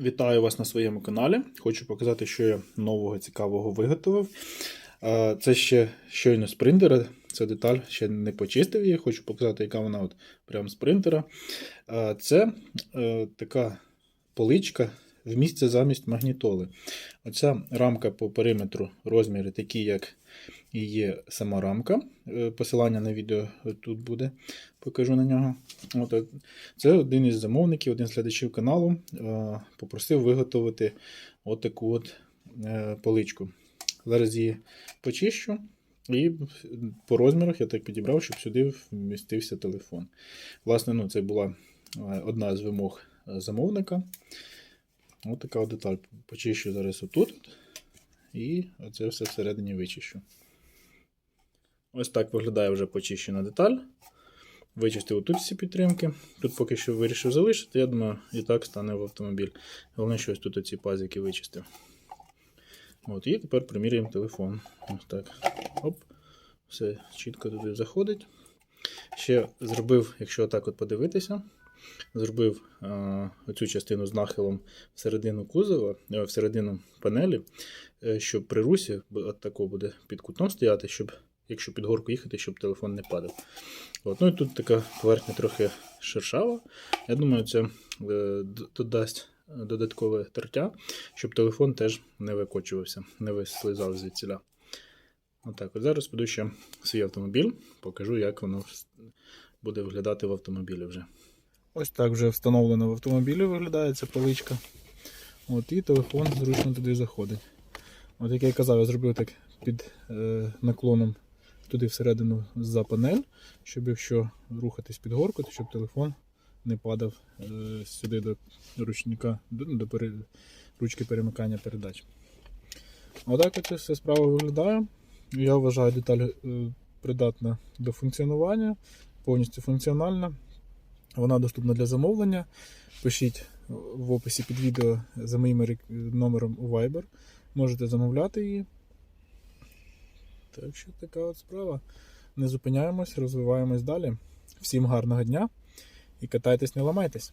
Вітаю вас на своєму каналі. Хочу показати, що я нового цікавого виготовив. Е, Це ще щойно з принтера. Це деталь, ще не почистив її. Хочу показати, яка вона от прямо з принтера. Е, Це е, така поличка в місце замість магнітоли. Оця рамка по периметру розміри такі, як і є сама рамка. Е, Посилання на відео тут буде, покажу на нього. От, е, це один із замовників, один з глядачів каналу е, попросив виготовити отаку от поличку. Зараз її почищу. І по розмірах я так підібрав, щоб сюди вмістився телефон. Власне, ну, це була одна з вимог замовника. Ось така деталь. Почищу зараз отут. І оце все всередині вичищу. Ось так виглядає вже почищена деталь. Вичистив тут всі підтримки. Тут поки що вирішив залишити, я думаю, і так стане в автомобіль. Головне, що ось тут оці пазики вичистив. От, і тепер приміряємо телефон. Ось так. Оп. Все чітко туди заходить. Ще зробив, якщо так от подивитися, зробив е, оцю частину з нахилом всередину кузова, е, всередину панелі, е, щоб при русі от тако буде під кутом стояти, щоб, якщо під горку їхати, щоб телефон не падав. От, ну і тут така поверхня трохи шершава. Я думаю, це додасть додаткове тертя, щоб телефон теж не викочувався, не вислизав звідсіля. Отак, от зараз піду ще свій автомобіль, покажу, як воно буде виглядати в автомобілі вже. Ось так вже встановлено в автомобілі виглядає ця поличка. От, і телефон зручно туди заходить. От як я казав, я зробив так під е, наклоном туди всередину за панель, щоб якщо рухатись під горку, то щоб телефон не падав е, сюди до ручника, до, ну, до пере, ручки перемикання передач. Отак от вся справа виглядає. Я вважаю деталь е, придатна до функціонування, повністю функціональна. Вона доступна для замовлення. Пишіть в описі під відео за моїм номером у Viber. Можете замовляти її. Так що така от справа. Не зупиняємось, розвиваємось далі. Всім гарного дня і катайтесь, не ламайтесь.